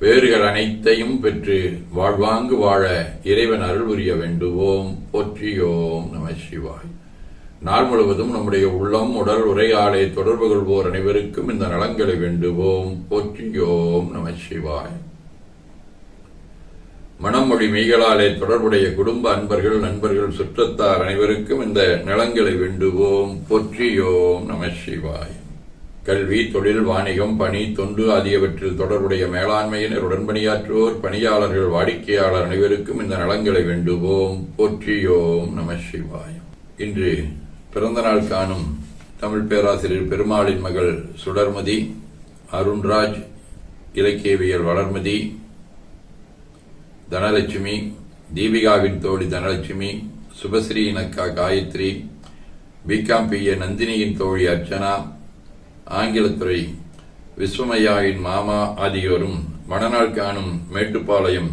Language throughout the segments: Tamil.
பேறுகள் அனைத்தையும் பெற்று வாழ்வாங்கு வாழ இறைவன் அருள் புரிய வேண்டுவோம். போற்றியோம் நம சிவாய். நாள் முழுவதும் நம்முடைய உள்ளம் உடல் உரையாடை தொடர்பு கொள்வோர் அனைவருக்கும் இந்த நலங்களை வேண்டுவோம். போற்றியோம் நம சிவாய். மனமொழி மெய்களாலே தொடர்புடைய குடும்ப அன்பர்கள் நண்பர்கள் சுற்றத்தார் அனைவருக்கும் இந்த நலங்களை வேண்டுவோம். போற்றியோம் நம சிவாய். கல்வி தொழில் வாணிகம் பணி தொண்டு ஆகியவற்றில் தொடர்புடைய மேலாண்மையினர் உடன்பணியாற்றுவோர் பணியாளர்கள் வாடிக்கையாளர் அனைவருக்கும் இந்த நலங்களை வேண்டுவோம். போற்றியோம் நம சிவாயம் இன்று பிறந்தநாள் காணும் தமிழ் பேராசிரியர் பெருமாளின் மகள் சுடர்மதி அருண்ராஜ் இலக்கியவியல் வளர்மதி தனலட்சுமி தீபிகாவின் தோழி தனலட்சுமி சுபஸ்ரீ இனக்கா காயத்ரி பிகாம் பி ஏ நந்தினியின் தோழி அர்ச்சனா ஆங்கிலத்துறை விஸ்வமையாவின் மாமா ஆகியோரும் மணநாள் காணும் மேட்டுப்பாளையம்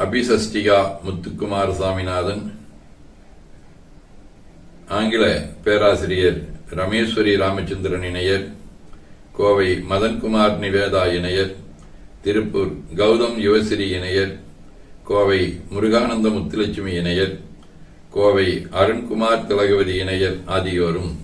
அபிசஷ்டிகா முத்துக்குமார் சாமிநாதன் ஆங்கில பேராசிரியர் ரமேஸ்வரி ராமச்சந்திரன் இணையர் கோவை மதன்குமார் நிவேதா இணையர் திருப்பூர் கௌதம் யுவசிறி இணையர் கோவை முருகானந்த முத்துலட்சுமி இணையர் கோவை அருண்குமார் திலகவதி இணையர் ஆகியோரும்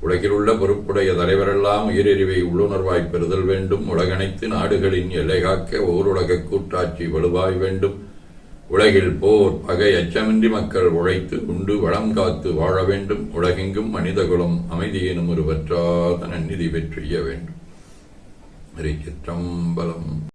உலகில் உள்ள பொறுப்புடைய தலைவரெல்லாம் உயிரறிவை உள்ளுணர்வாய் பெறுதல் வேண்டும். உலகனைத்து நாடுகளின் எல்லை காக்க ஓருலக கூட்டாட்சி வலுவாய் வேண்டும். உலகில் போர் பகை அச்சமின்றி மக்கள் உழைத்து உண்டு வளம் காத்து வாழ வேண்டும். உலகெங்கும் மனிதகுலம் அமைதியினும் ஒரு பற்றாத நன்னிதி பெற்றிய வேண்டும். சிற்றம்பலம்